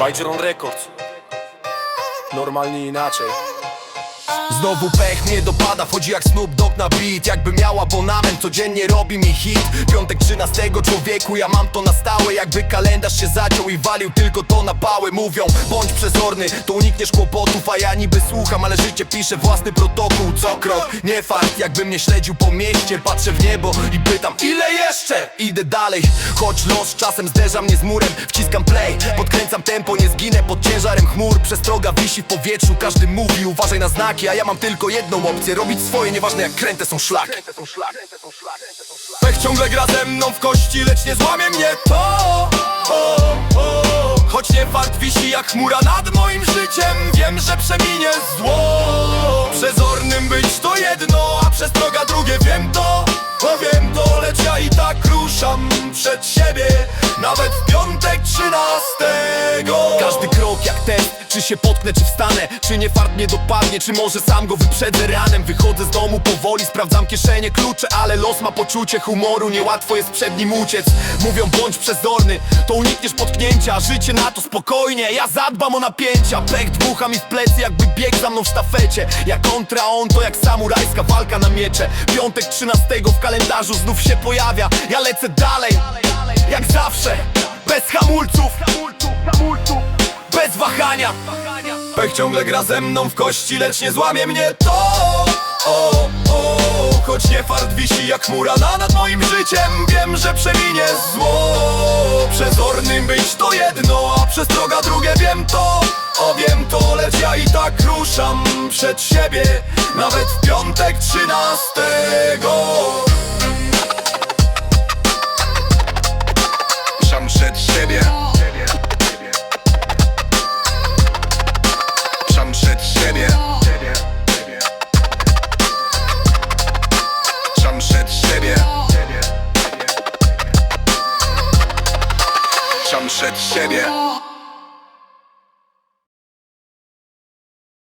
Bajdzieron Records Normalnie inaczej Znowu pech mnie dopada, wchodzi jak Snoop Dogg na beat. Jakby miał abonament, codziennie robi mi hit. Piątek 13 człowieku, ja mam to na stałe. Jakby kalendarz się zaciął i walił tylko to na pałę. Mówią, bądź przezorny, to unikniesz kłopotów A ja niby słucham, ale życie pisze własny protokół. Co krok, nie fakt, jakby mnie śledził po mieście. Patrzę w niebo i pytam, ile jeszcze? Idę dalej, choć los czasem zderza mnie z murem. Wciskam play, podkręcam tempo, nie zginę pod ciężarem chmur. Przestroga wisi w powietrzu, każdy mówi, uważaj na znaki A ja mam tylko jedną opcję, robić swoje, nieważne jak kręte są szlaki. Pech ciągle gra ze mną w kości, lecz nie złamie mnie to. O, o. Choć nie fakt wisi jak chmura nad moim życiem Wiem, że przeminie zło. Przezornym być to jedno, a przestroga drugie Wiem to, o wiem to, lecz ja i tak ruszam przed siebie Nawet w piątek trzynastego. Każdy się potknę, czy wstanę Czy nie fart mnie dopadnie, czy może sam go wyprzedzę ranem. Wychodzę z domu powoli, sprawdzam kieszenie, klucze Ale los ma poczucie humoru, niełatwo jest przed nim uciec. Mówią bądź przezorny, to unikniesz potknięcia Życie na to spokojnie, ja zadbam o napięcia. Pech dmucha mi w plecy, jakby bieg za mną w sztafecie. Ja kontra on, to jak samurajska walka na miecze. Piątek 13 w kalendarzu znów się pojawia Ja lecę dalej, jak zawsze Bez hamulców, bez wahania Pech ciągle gra ze mną w kości, lecz nie złamie mnie to. O, o, Choć nie fart wisi jak chmura na nad moim życiem Wiem, że przeminie zło. Przezornym być to jedno, a przestroga drugie Wiem to, o wiem to, lecz ja i tak ruszam przed siebie Nawet w piątek trzynastego. Ruszam przed siebie przed siebie